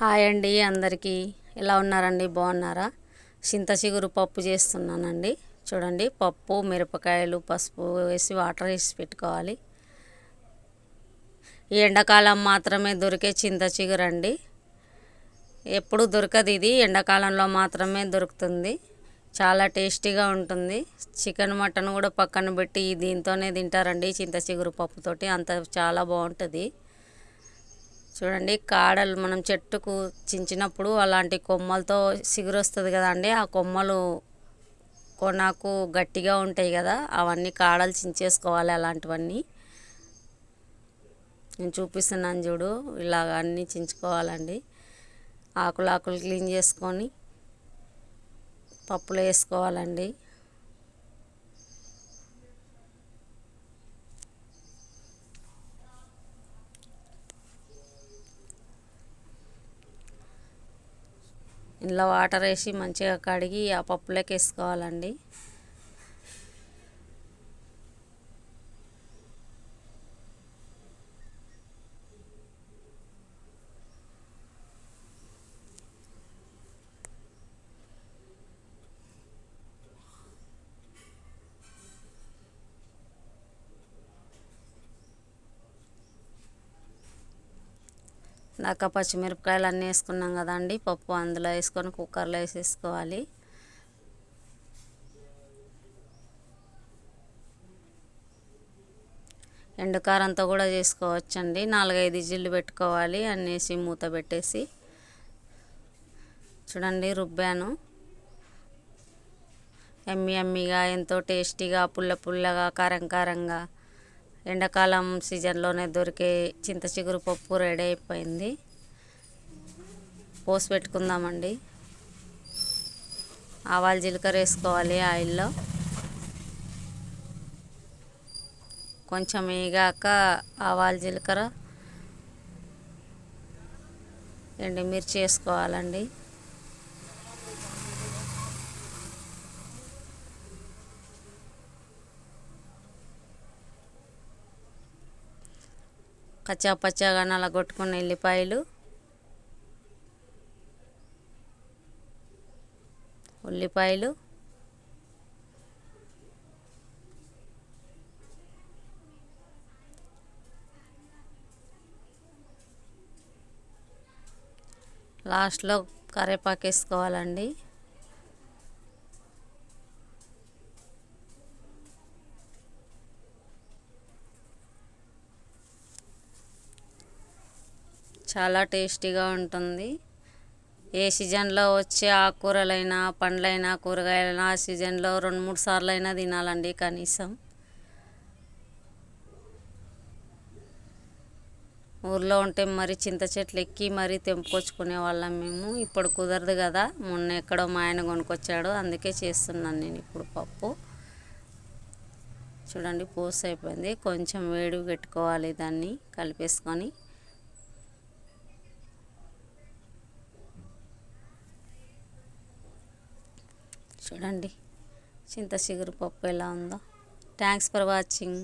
Hi అండి అందరికీ. ఎలా ఉన్నారండి? బాగున్నారా? చింత చిగురు పప్పు చేస్తున్నానండి. చూడండి పప్పు మిరపకాయలు పసుపు వేసి వాటర్ వేసి పెట్టుకోవాలి. ఈ ఎండాకాలం మాత్రమే దొరికే చింత చిగురు అండి ఎప్పుడు దొరకదు ఇది. ఎండాకాలంలో మాత్రమే దొరుకుతుంది. చాలా టేస్టీగా ఉంటుంది. చికెన్ మటన్ కూడా పక్కన పెట్టి దీంతోనే తింటారండి చింత చిగురు పప్పుతోటి. అంత చాలా బాగుంటుంది. చూడండి కాడలు మనం చెట్టుకు చించినప్పుడు అలాంటి కొమ్మలతో సిగురు వస్తుంది కదండి ఆ కొమ్మలు కొనకు గట్టిగా ఉంటాయి కదా. అవన్నీ కాడలు చించేసుకోవాలి అలాంటివన్నీ. నేను చూపిస్తున్నాను చూడు ఇలాగ అన్నీ చించుకోవాలండి. ఆకులు ఆకులు క్లీన్ చేసుకొని పప్పులో వేసుకోవాలండి. ఇందులో వాటర్ వేసి మంచిగా కడిగి ఆ పప్పులోకి వేసుకోవాలండి. ఇందాక పచ్చిమిరపకాయలు అన్నీ వేసుకున్నాం కదండి. పప్పు అందులో వేసుకొని కుక్కర్లో వేసేసుకోవాలి. ఎండుకారంతో కూడా చేసుకోవచ్చండి. నాలుగైదు జిల్లు పెట్టుకోవాలి. అన్నేసి మూత పెట్టేసి చూడండి రుబ్బాను. ఎమ్మి ఎమ్మిగా ఎంతో టేస్టీగా పుల్ల పుల్లగా కారం కారంగా ఎండాకాలం సీజన్లోనే దొరికే చింత చిగురు పప్పు రెడీ అయిపోయింది. పోసి పెట్టుకుందామండి. ఆవాలు జీలకర్ర వేసుకోవాలి ఆయిల్లో. కొంచెం వేగాక ఆవాలు జీలకర్ర ఎండుమిర్చి వేసుకోవాలండి. కచ్చా పచ్చగా కొట్టుకున్న ఎల్లిపాయలు. ఉల్లిపాయలు. లాస్ట్లో కరివేపాకు వేసుకోవాలండి. చాలా టేస్టీగా ఉంటుంది. ఏ సీజన్లో వచ్చే ఆకుకూరలైనా పండ్లైనా కూరగాయలైనా ఆ సీజన్లో రెండు మూడు సార్లు అయినా తినాలండి కనీసం. ఊర్లో ఉంటే మరి చింత చెట్లు ఎక్కి మరీ తెంపుకొచ్చుకునే వాళ్ళం మేము. ఇప్పుడు కుదరదు కదా. మొన్న ఎక్కడో మా ఆయన కొనుక్కొచ్చాడు. అందుకే చేస్తున్నాను నేను ఇప్పుడు పప్పు. చూడండి పూస అయిపోయింది కొంచెం వేడి పెట్టుకోవాలి దాన్ని కలిపేసుకొని. చూడండి. చింత చిగురు పప్పు ఎలా ఉందో. Thanks for watching